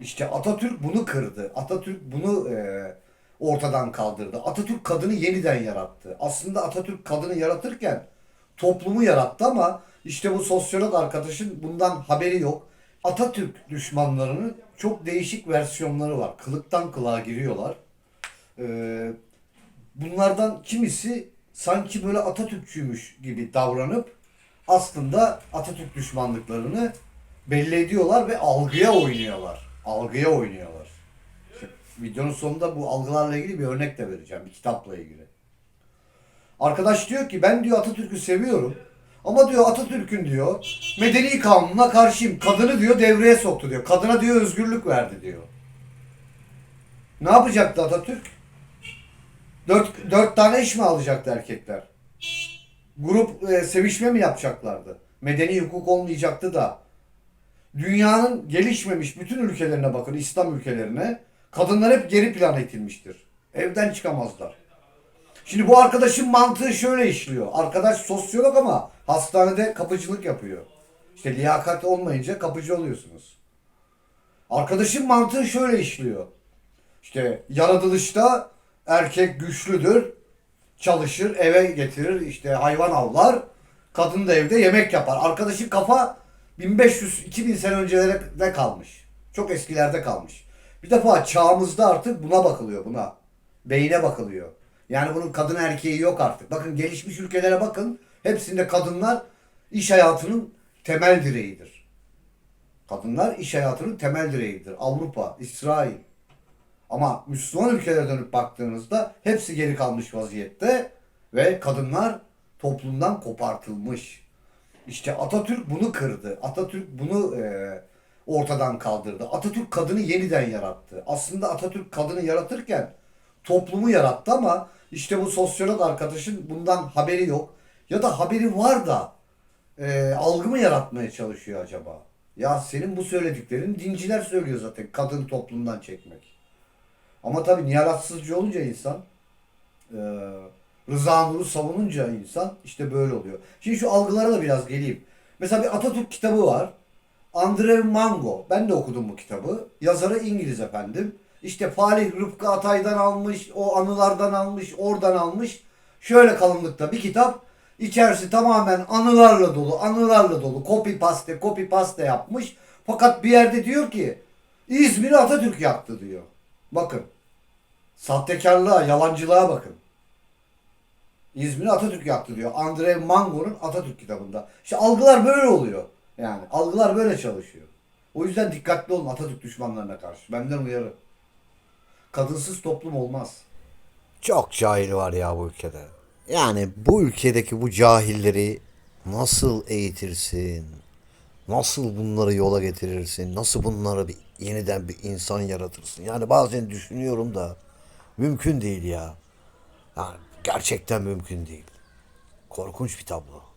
İşte Atatürk bunu kırdı. Atatürk bunu e, ortadan kaldırdı. Atatürk kadını yeniden yarattı. Aslında Atatürk kadını yaratırken toplumu yarattı ama işte bu sosyolog arkadaşın bundan haberi yok. Atatürk düşmanlarının çok değişik versiyonları var. Kılıktan kılığa giriyorlar. Ee, bunlardan kimisi sanki böyle Atatürkçüymüş gibi davranıp aslında Atatürk düşmanlıklarını belli ediyorlar ve algıya oynuyorlar. Algıya oynuyorlar. İşte videonun sonunda bu algılarla ilgili bir örnek de vereceğim. Bir kitapla ilgili. Arkadaş diyor ki ben diyor Atatürk'ü seviyorum. Ama diyor Atatürk'ün diyor medeni kanununa karşıyım. Kadını diyor devreye soktu diyor. Kadına diyor özgürlük verdi diyor. Ne yapacaktı Atatürk? Dört, dört tane iş mi alacaktı erkekler? Grup e, sevişme mi yapacaklardı? Medeni hukuk olmayacaktı da. Dünyanın gelişmemiş bütün ülkelerine bakın, İslam ülkelerine. Kadınlar hep geri plana itilmiştir. Evden çıkamazlar. Şimdi bu arkadaşın mantığı şöyle işliyor. Arkadaş sosyolog ama hastanede kapıcılık yapıyor. İşte liyakat olmayınca kapıcı oluyorsunuz. Arkadaşın mantığı şöyle işliyor. İşte yaratılışta erkek güçlüdür. Çalışır, eve getirir, işte hayvan avlar. Kadın da evde yemek yapar. Arkadaşın kafa 1500-2000 sene öncelerde kalmış. Çok eskilerde kalmış. Bir defa çağımızda artık buna bakılıyor buna. Beyine bakılıyor. Yani bunun kadın erkeği yok artık. Bakın gelişmiş ülkelere bakın. Hepsinde kadınlar iş hayatının temel direğidir. Kadınlar iş hayatının temel direğidir. Avrupa, İsrail. Ama Müslüman ülkelere dönüp baktığınızda hepsi geri kalmış vaziyette ve kadınlar toplumdan kopartılmış. İşte Atatürk bunu kırdı. Atatürk bunu e, ortadan kaldırdı. Atatürk kadını yeniden yarattı. Aslında Atatürk kadını yaratırken toplumu yarattı ama işte bu sosyolog arkadaşın bundan haberi yok. Ya da haberi var da e, algı mı yaratmaya çalışıyor acaba? Ya senin bu söylediklerin dinciler söylüyor zaten kadın toplumdan çekmek. Ama tabii nihalatsızcı olunca insan e, Rıza Nur'u savununca insan işte böyle oluyor. Şimdi şu algılara da biraz geleyim. Mesela bir Atatürk kitabı var. Andrew Mango. Ben de okudum bu kitabı. Yazarı İngiliz efendim. İşte Falih Rıfkı Atay'dan almış, o anılardan almış, oradan almış. Şöyle kalınlıkta bir kitap. İçerisi tamamen anılarla dolu, anılarla dolu. Copy paste, copy paste yapmış. Fakat bir yerde diyor ki İzmir'i Atatürk yaktı diyor. Bakın. Sahtekarlığa, yalancılığa bakın. İzmir'i Atatürk yaktı diyor. Andre Mango'nun Atatürk kitabında. İşte algılar böyle oluyor. Yani algılar böyle çalışıyor. O yüzden dikkatli olun Atatürk düşmanlarına karşı. Benden uyarı. Kadınsız toplum olmaz. Çok cahil var ya bu ülkede. Yani bu ülkedeki bu cahilleri nasıl eğitirsin? Nasıl bunları yola getirirsin? Nasıl bunları bir, yeniden bir insan yaratırsın? Yani bazen düşünüyorum da mümkün değil ya. Yani gerçekten mümkün değil. Korkunç bir tablo.